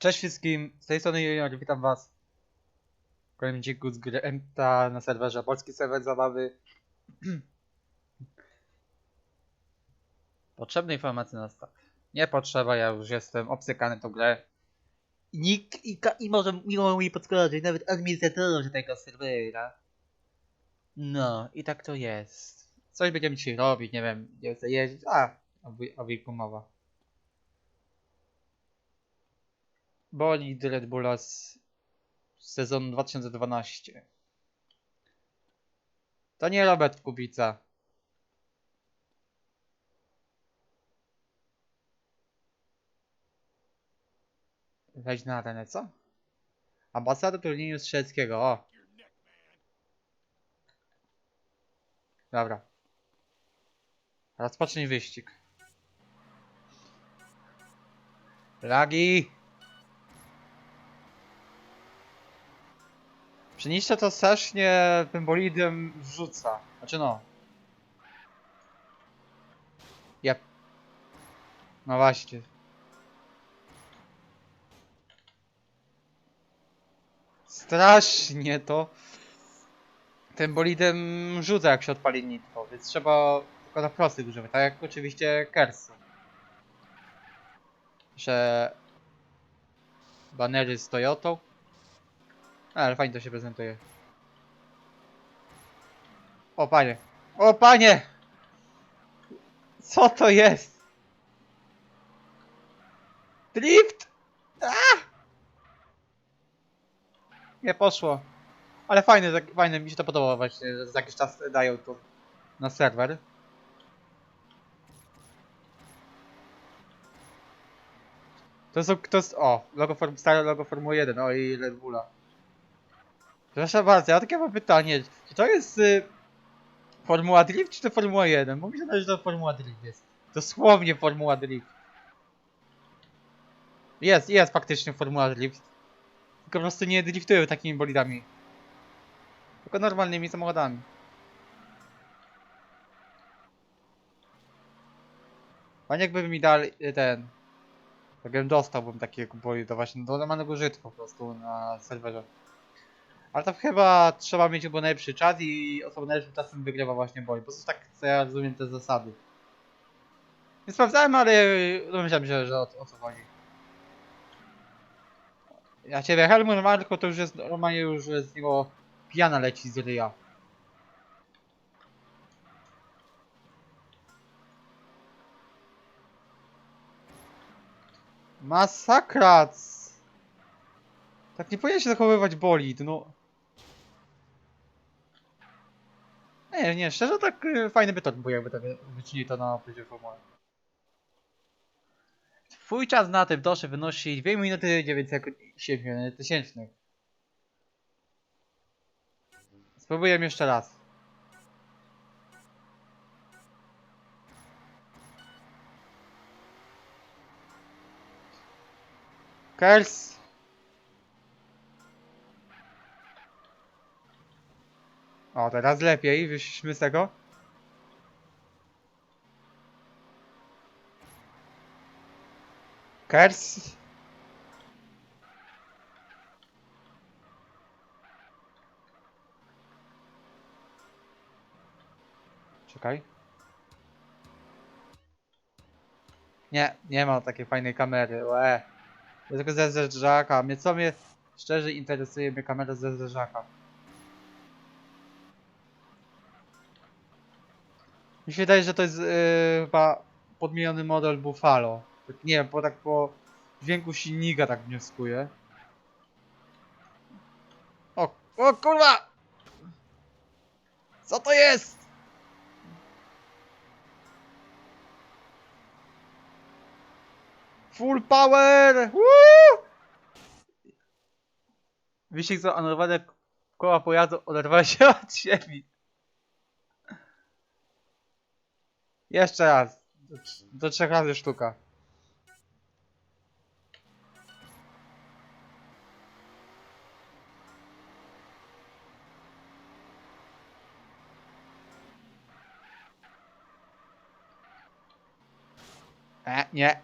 Cześć wszystkim, z tej strony Junior, witam was w kolejnym odcinku z gry Emta na serwerze Polski Serwer Zabawy. Potrzebne informacje na start. Nie potrzeba, ja już jestem obcykany tą grę. Nikt, i, i może miło mi podskładać, nawet administratorzy tego serwera. No, i tak to jest. Coś będziemy dzisiaj robić, nie wiem, nie chcę jeździć. A, o, o wilku mowa. Bolid Red Bulla z sezonu 2012. To nie Robert Kubica. Weź na arenę, co? Ambasador turnieju strzeleckiego, o. Dobra. Rozpocznij wyścig. Lagi! Przyniszcze to strasznie tym bolidem rzuca. Znaczy no. Jep. No właśnie. Strasznie to tym bolidem rzuca jak się odpali nitro, więc trzeba tylko na prostych używać, tak jak oczywiście Kersu. Że banery z Toyotą. Ale fajnie to się prezentuje. O panie. O panie! Co to jest? Drift! A! Nie poszło. Ale fajne, fajne, mi się to podoba właśnie, że za jakiś czas dają to na serwer. To są, to jest, o, logo form, stare logo Formuły 1, o i Red Bulla. Proszę bardzo, ja takie mam pytanie, czy to jest y, Formuła Drift, czy to Formuła 1? Bo mi się że to Formuła Drift jest. Dosłownie Formuła Drift. Jest, jest faktycznie Formuła Drift. Tylko po prostu nie driftują takimi bolidami. Tylko normalnymi samochodami. Panie jakby mi dali y, ten... Jakbym dostałbym takiego bolida właśnie do normalnego użytku po prostu na serwerze. Ale to chyba trzeba mieć chyba najlepszy czas i osoba najlepszym czasem wygrywa właśnie boli. Po prostu tak co ja rozumiem te zasady. Nie sprawdzałem, ale domyślam się, że o, o co chodzi. Ja ciebie Helmut Marko to już jest normalnie już z niego pijana leci z ryja. Masakrac! Tak nie powinien się zachowywać bolid, no. Nie, nie, szczerze tak y, fajny by to był, jakby tak wyczynili to na poziomie formuły. Twój czas na tym dosze wynosi 2 minuty 9 sekund i 7 tysięcznych. Spróbujemy jeszcze raz. Kers. O, teraz lepiej, wyszliśmy z tego. Kers. Czekaj. Nie, nie ma takiej fajnej kamery, łe. Ja tylko ze zderzaka. Mnie co mnie szczerze interesuje mnie kamera ze zderzaka. Mi się wydaje, że to jest yy, chyba podmieniony model Buffalo. Tak, nie wiem, bo tak po dźwięku silnika tak wnioskuję. O, o kurwa! Co to jest? Full power! Woo! Wyścig zaanulowany koła pojazdu oderwały się od ziemi. Jeszcze raz. Do, trz- do trzech razy sztuka. E, nie.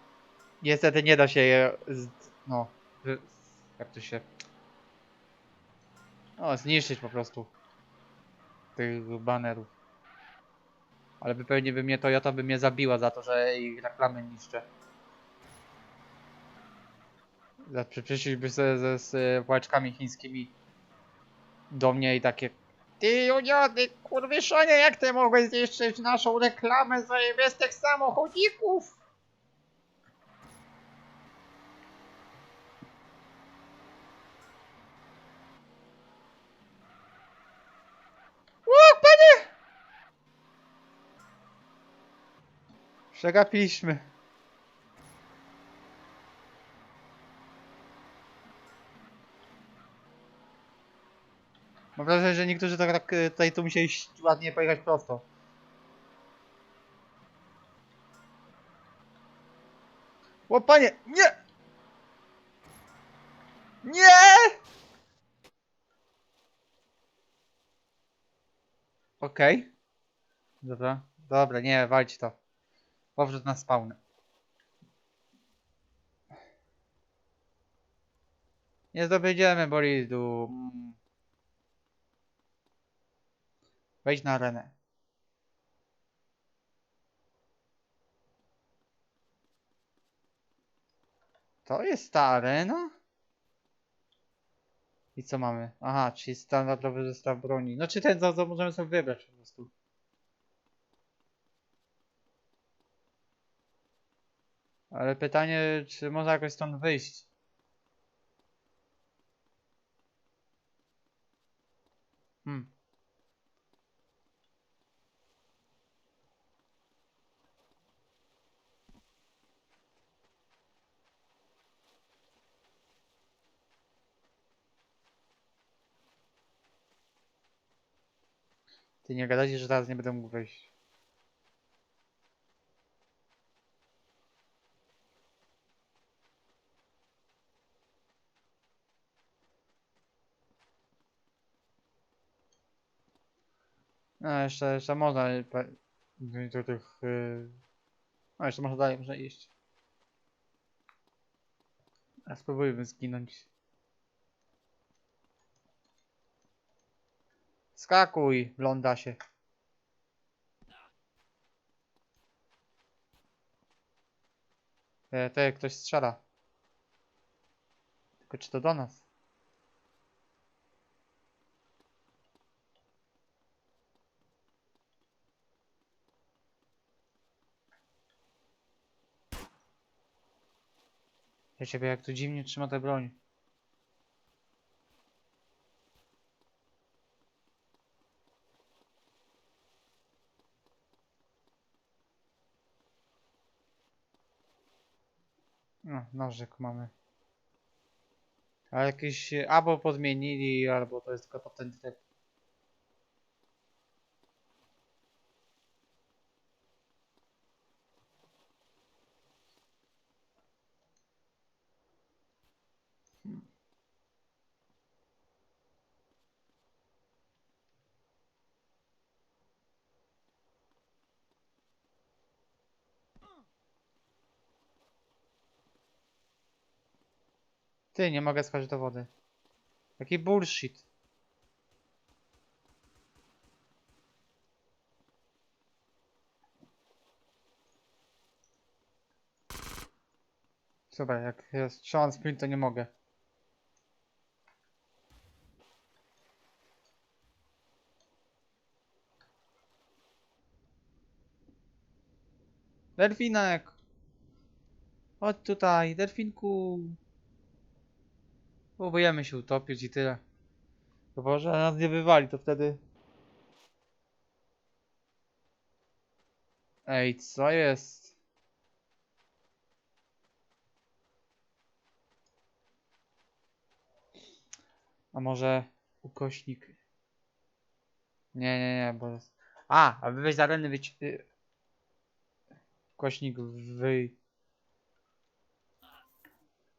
Niestety nie da się je. Z, no. wy- jak to się... No, zniszczyć po prostu. Tych banerów. Ale by pewnie by mnie Toyota by mnie zabiła za to, że ich reklamy niszczę. Przyszliby ze, ze, z e, płaczkami chińskimi do mnie i takie Ty Juniony, kurwyszonie, jak ty mogłeś zniszczyć naszą reklamę zajebistych samochodzików? O, panie! Przegapiliśmy. Mam wrażenie, że niektórzy tak, tak tutaj tu musieli ładnie pojechać prosto. O panie, nie! Nie! Okej. Dobra, dobra, nie, walcie to. Powrót na spawn. Nie zdobędziemy bolidu. Wejdź na arenę. To jest ta arena? I co mamy? Aha, czyli standardowy zestaw broni. No czy ten, co możemy sobie wybrać po prostu. Ale pytanie, czy można jakoś stąd wyjść? Hmm. Ty nie gadajcie, że teraz nie będę mógł wejść. Jeszcze, jeszcze można do tych... Yy... No, jeszcze można dalej, można iść. A spróbujmy zginąć. Skakuj, się. E, te, ktoś strzela. Tylko czy to do nas? Ja ciebie jak tu dziwnie trzyma tę broń. No, nożyk mamy. A jakieś albo podmienili, albo to jest tylko ten. Ty, nie mogę skoczyć do wody. Jaki bullshit. Super, jak jest strzelam sprint, to nie mogę. Delfinek! Chodź tutaj, delfinku! Próbujemy się utopić i tyle. Chyba, że nas nie wywali, to wtedy... Ej, co jest? A może ukośnik? Nie, nie, nie, bo... A, a wy z areny wyć... y, Ukośnik wy...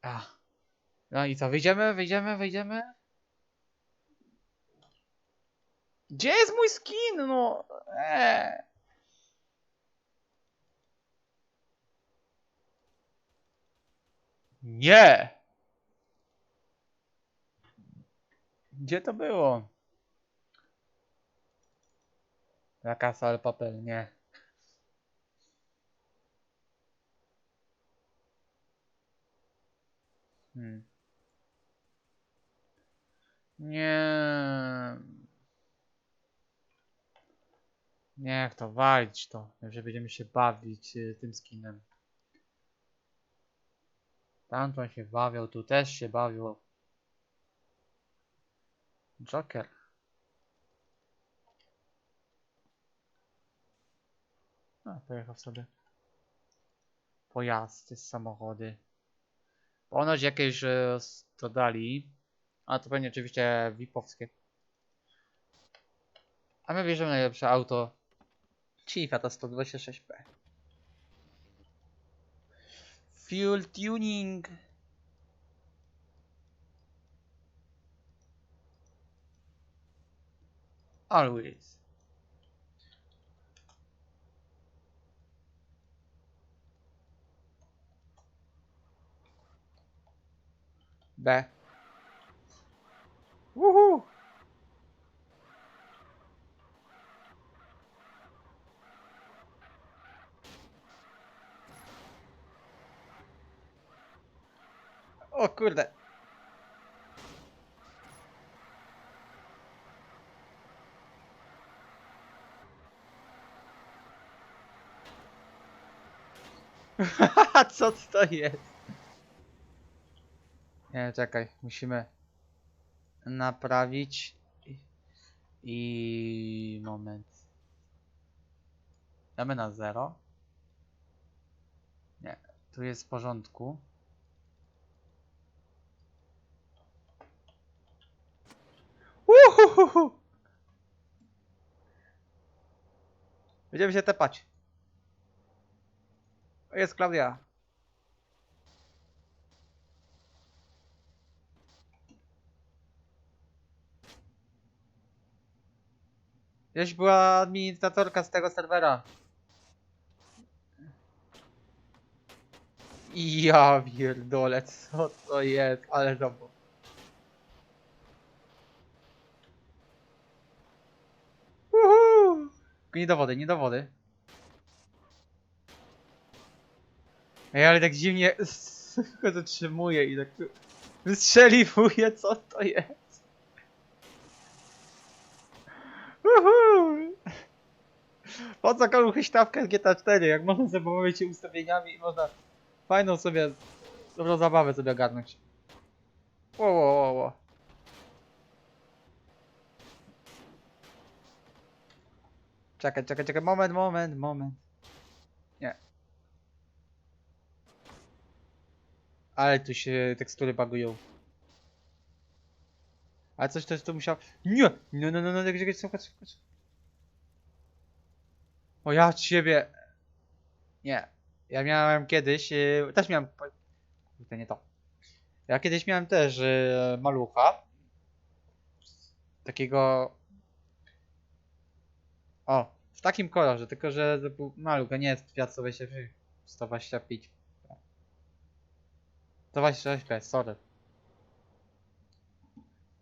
A. No i co, wyjdziemy, wyjdziemy, wyjdziemy? Gdzie jest mój skin? No, eee. Nie! Gdzie to było? La Casa Papel, nie. Hmm. Nie. Niech to walić to, że będziemy się bawić y, tym skinem. Tamton się bawił, tu też się bawił. Joker. A, pojechał sobie. Pojazdy, samochody. Ponoć jakieś s- dodali. A to pewnie oczywiście VIP-owskie. A my bierzemy najlepsze auto. Chief, to 126p. Fuel tuning. Always. B. Woohoo! O kurde. Co to jest? Nie, czekaj, musimy naprawić i, moment. Damy na zero. Nie, tu jest w porządku. Uhuhuhu. Będziemy się tepać. Jest Klaudia. Gdzieś była administratorka z tego serwera. Ja pierdolę, co to jest, ale dobro. Uhu! Nie do wody, nie do wody. Ej, ale tak dziwnie go zatrzymuje i tak wystrzeliwuje, co to jest? Uhu! Po co komu huśtawkę z GTA 4, jak można sobie bawić się ustawieniami i można fajną sobie, dobrą zabawę sobie ogarnąć. Wo, wo, wo, wo. Czekaj, czekaj, czekaj, moment, moment, moment. Nie. Ale tu się tekstury bagują. Ale coś też tu musiał... Nie! No, no, no, no, czekaj, czekaj, czekaj. O ja ciebie... Nie. Ja miałem kiedyś... Yy, też miałem... To nie to. Ja kiedyś miałem też yy, malucha. Takiego... O, w takim kolorze, tylko że to był maluch, a nie jest Fiat 125. 125. 126, sorry.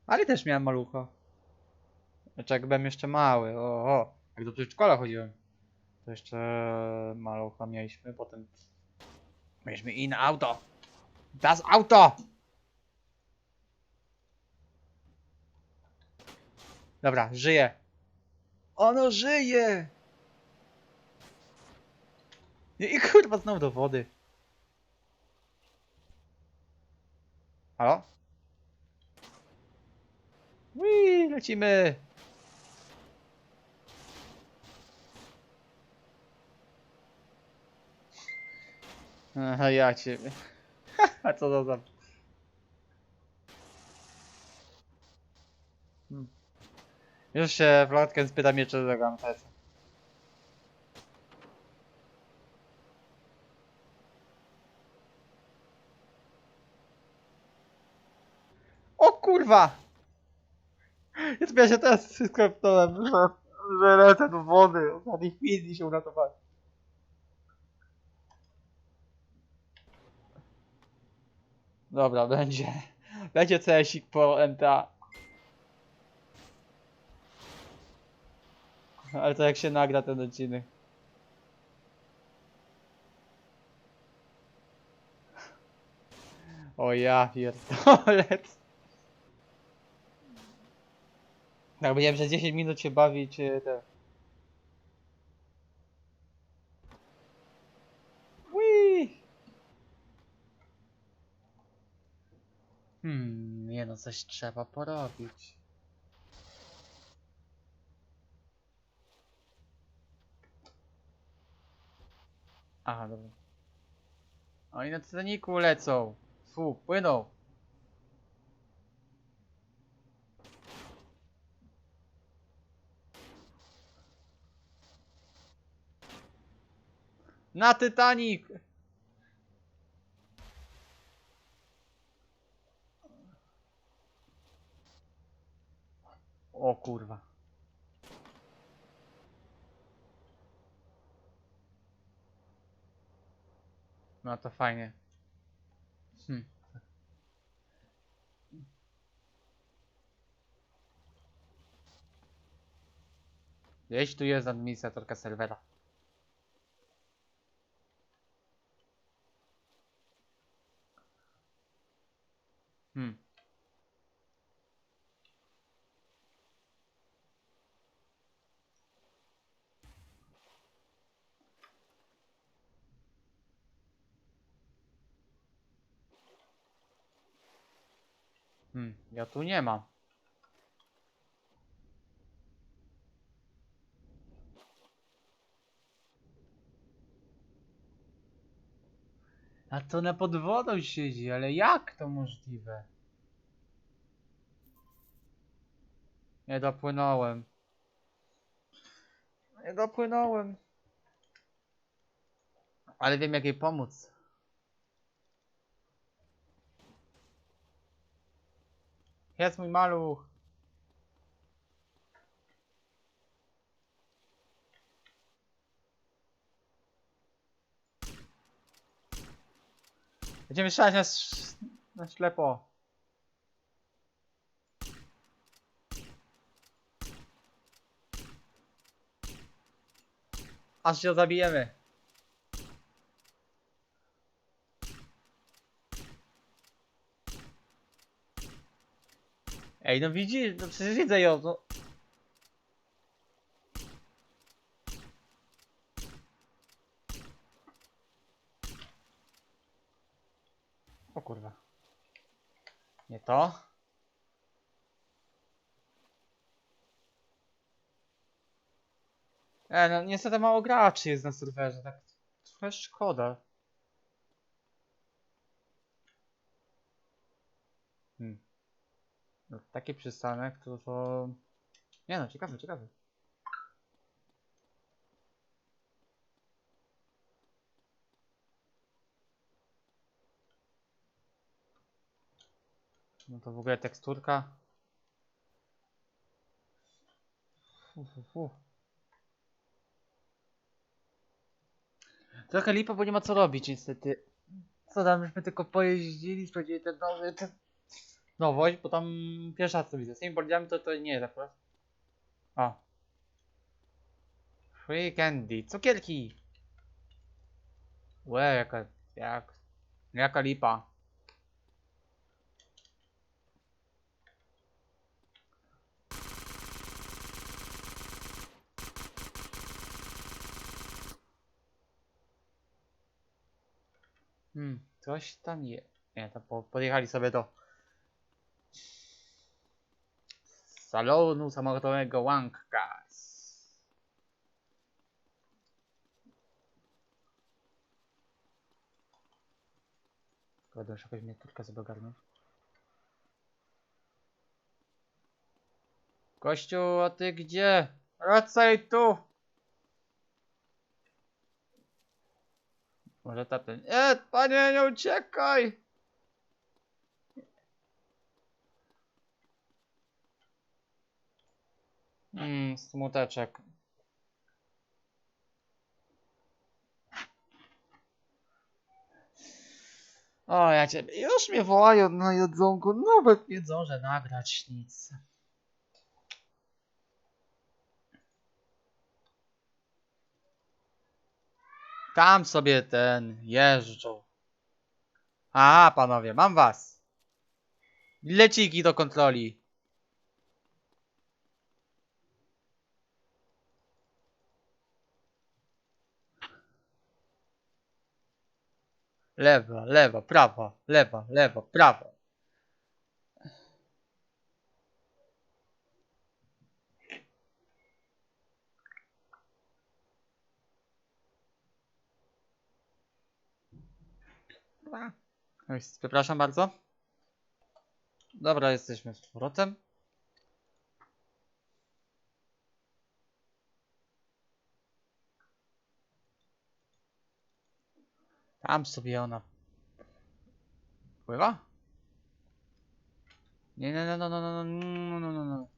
Ale też miałem malucha. Znaczy jak byłem jeszcze mały, o, o. Jak do przedszkola chodziłem. To jeszcze malucha mieliśmy, potem mieliśmy inne auto. Das auto! Dobra, żyje. Ono żyje! I kurwa znowu do wody. Halo? Ui, lecimy! Aha, ja ciebie. A co to za... Hmm. Już się Wladkiem spyta mnie, czy zagram też. O kurwa! Ja sobie się teraz wszystko wtolam, że, że lecę do wody. Ostatniej chwili się uratowali. Dobra, będzie. Będzie CSik po MTA. Ale to jak się nagra ten odcinek. O ja pierdolec. Tak, będziemy przez 10 minut się bawić e, te... Hmm, nie no, coś trzeba porobić. Aha, dobra. Oni na Titaniku lecą. Fu, płyną. Na Titanic! O kurwa. No to fajnie. Hm. Gdzieś tu jest administratorka serwera. Hmm. Hmm, ja tu nie mam. A to na pod wodą siedzi, ale jak to możliwe? Nie dopłynąłem. Nie dopłynąłem. Ale wiem jak jej pomóc. Jest mój maluch. Będziemy strzelać na, sz- na ślepo. Aż się zabijemy. Ej, no widzisz, no przecież widzę ją, no. O kurwa. Nie to. E, no niestety mało graczy jest na serwerze, tak trochę szkoda. Hmm. No, taki przystanek to to... Nie no, ciekawy, ciekawy. No to w ogóle teksturka. Fu, fu, fu. Trochę lipa, bo nie ma co robić niestety. Co tam, myśmy tylko pojeździli, sprawdzili ten nowy, ten... Nowość, bo tam pierwsza co widzę. Z tymi boardami to, to nie jest akurat. O. Free candy. Cukierki! Łe, jaka... jak... Jaka lipa. Hmm, coś tam je. Nie, to po, podjechali sobie do salonu samochodowego Łąkas. Szkoda, że jakoś mnie tylko sobie ogarnąć. Kościół, a ty gdzie? Wracaj tu! Może tamten. E, panie, nie uciekaj! Mmm, smuteczek. O, ja. Już mnie wołają na jedzonku. Nawet nie zdążę nagrać nic. Tam sobie ten jeżdżą. Aha, panowie, mam was. Leciki do kontroli. Lewa, lewa, prawa, lewa, lewa, prawa. Dobra. Przepraszam bardzo. Dobra, jesteśmy z powrotem. Tam sobie ona pływa? Nie, nie, nie, no, no, no, no, no, no, no.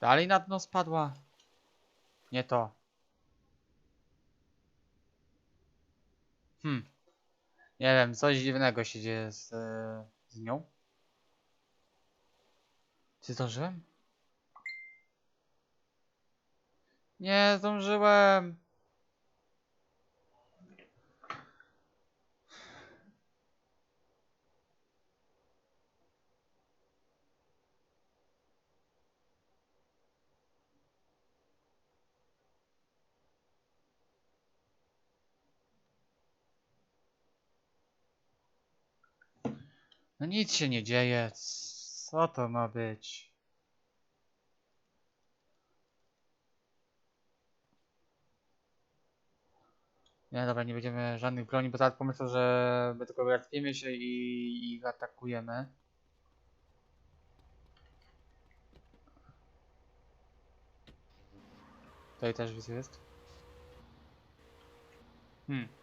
Dalej na dno spadła. Nie to. Hmm. Nie wiem, coś dziwnego się dzieje z, e, z nią. Czy zdążyłem? Nie zdążyłem. No nic się nie dzieje. Co to ma być? Nie, dobra, nie będziemy żadnych broni, bo teraz pomyślą, że my tylko martwimy się i ich atakujemy. Tutaj też widzę jest. Hmm.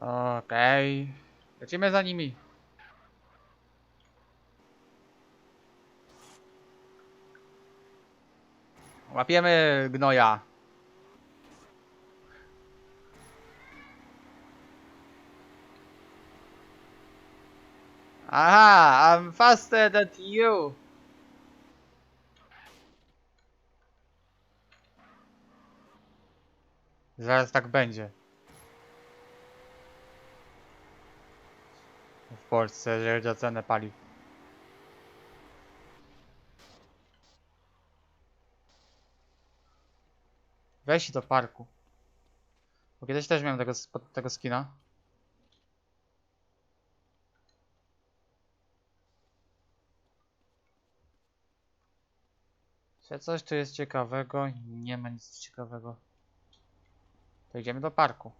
Okej. Lecimy za nimi. Łapiemy gnoja. Aha, I'm faster than you. Zaraz tak będzie. W Polsce, chodzi o cenę paliw. Weź do parku. Bo kiedyś też miałem tego, tego skina. Czy coś tu jest ciekawego? Nie ma nic ciekawego. To idziemy do parku.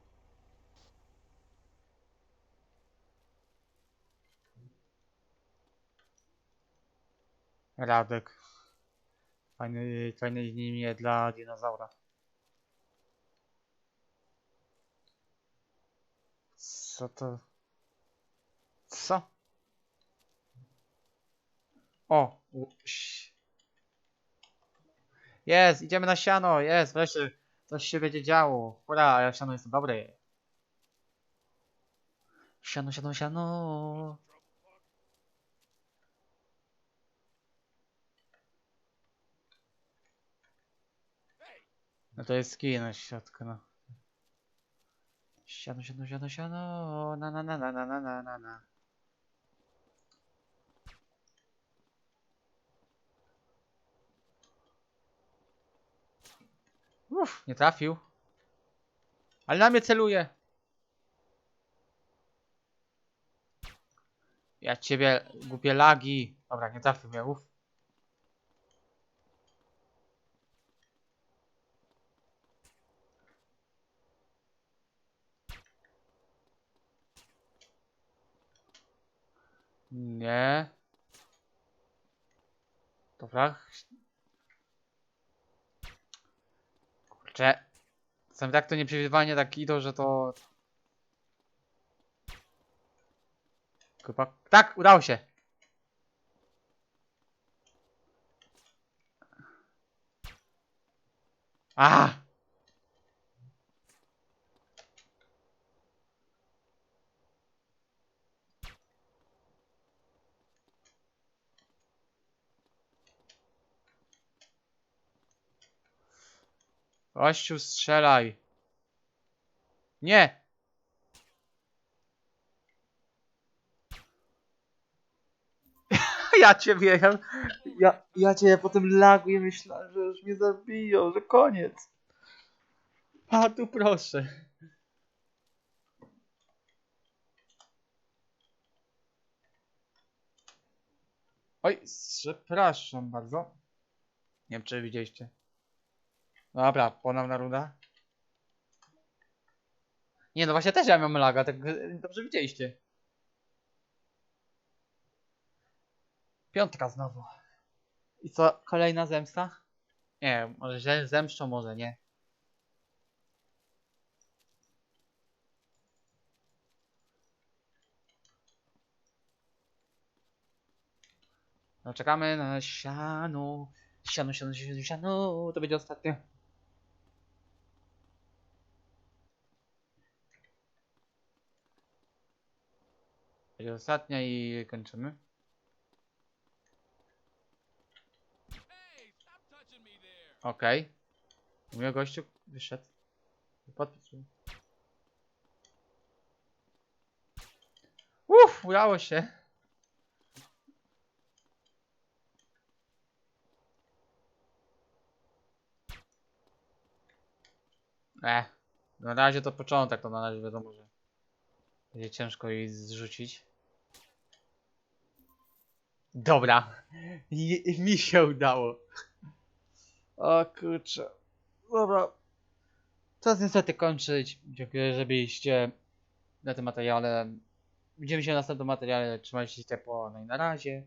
Radek. Fajny, fajne imię dla dinozaura. Co to? Co? O! Jest, idziemy na siano, jest, wreszcie coś się będzie działo. Hurra, ja siano jestem dobry. Siano, siano, siano. No to jest skin na środku, no. Siano, siano, siano, siano, na na na na na na na na na. Uff, nie trafił. Ale na mnie celuje. Ja ciebie, głupie lagi. Dobra, nie trafił mnie, uff. Nie. Dobra. Kurczę. Sam tak to nieprzewidywalnie tak idą, że to... Chyba... Tak, udało się. A! Gościu, strzelaj. Nie! Ja cię wiem. Ja, ja cię potem laguję, myślałem, że już mnie zabiją, że koniec. A tu proszę. Oj, przepraszam bardzo. Nie wiem, czy widzieliście. Dobra, ponowna runda. Nie, no właśnie też ja miałem laga, tak dobrze widzieliście. Piątka znowu. I co, kolejna zemsta? Nie, może źle zemszczą, może nie. No czekamy na. Siano, siano, siano, siano. To będzie ostatnie. Będzie ostatnia i kończymy. Okej. Mój gościu wyszedł. Podpisł. Uff, udało się. Eh, na razie to początek, to na razie wiadomo, że będzie ciężko jej zrzucić. Dobra, I, mi się udało. O kurczę. Dobra. Czas niestety kończyć. Dziękuję, że byliście na tym materiale. Widzimy się w następnym materiale. Trzymajcie się ciepło. No i na razie.